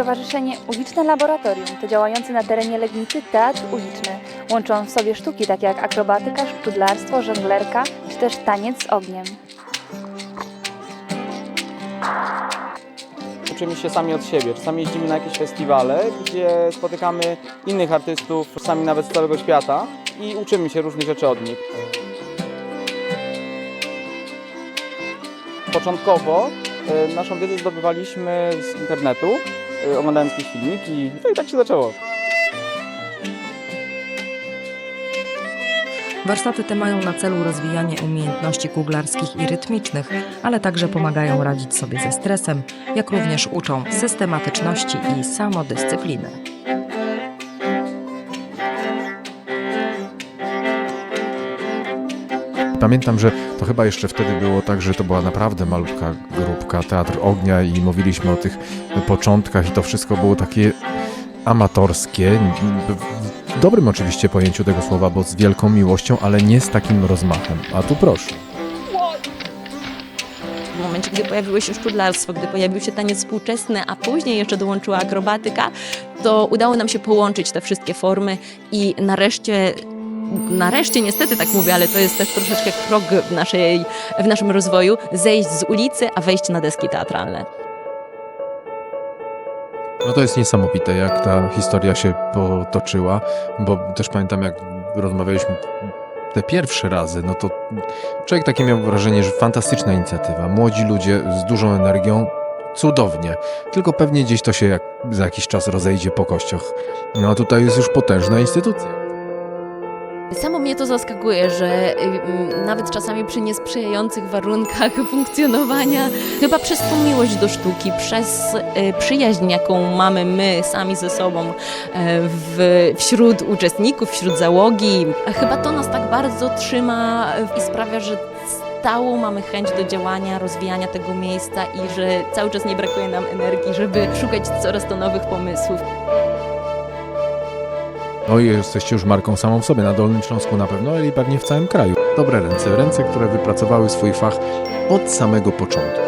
Stowarzyszenie Uliczne Laboratorium to działający na terenie Legnicy teatr uliczny. Łączą w sobie sztuki takie jak akrobatyka, szkudlarstwo, żonglerka czy też taniec z ogniem. Uczymy się sami od siebie. Czasami jeździmy na jakieś festiwale, gdzie spotykamy innych artystów, czasami nawet z całego świata i uczymy się różnych rzeczy od nich. Początkowo e, naszą wiedzę zdobywaliśmy z internetu, oglądając jakieś filmiki, no i tak się zaczęło. Warsztaty te mają na celu rozwijanie umiejętności kuglarskich i rytmicznych, ale także pomagają radzić sobie ze stresem, jak również uczą systematyczności i samodyscypliny. Pamiętam, że to chyba jeszcze wtedy było tak, że to była naprawdę malutka grupka Teatr Ognia i mówiliśmy o tych początkach i to wszystko było takie amatorskie, w dobrym oczywiście pojęciu tego słowa, bo z wielką miłością, ale nie z takim rozmachem. A tu proszę. W momencie, gdy pojawiło się szkudlarstwo, gdy pojawił się taniec współczesny, a później jeszcze dołączyła akrobatyka, to udało nam się połączyć te wszystkie formy i nareszcie nareszcie, niestety tak mówię, ale to jest też troszeczkę krok w, naszej, w naszym rozwoju, zejść z ulicy, a wejść na deski teatralne. No to jest niesamowite, jak ta historia się potoczyła, bo też pamiętam, jak rozmawialiśmy te pierwsze razy, no to człowiek takie miał wrażenie, że fantastyczna inicjatywa. Młodzi ludzie z dużą energią, cudownie. Tylko pewnie gdzieś to się jak za jakiś czas rozejdzie po kościach. No a tutaj jest już potężna instytucja. Samo mnie to zaskakuje, że y, mm, nawet czasami przy niesprzyjających warunkach funkcjonowania, chyba przez tą miłość do sztuki, przez y, przyjaźń, jaką mamy my sami ze sobą e, w, wśród uczestników, wśród załogi, chyba to nas tak bardzo trzyma i sprawia, że stałą mamy chęć do działania, rozwijania tego miejsca i że cały czas nie brakuje nam energii, żeby szukać coraz to nowych pomysłów. No i jesteście już marką samą w sobie, na Dolnym Śląsku na pewno, ale i pewnie w całym kraju. Dobre ręce, ręce, które wypracowały swój fach od samego początku.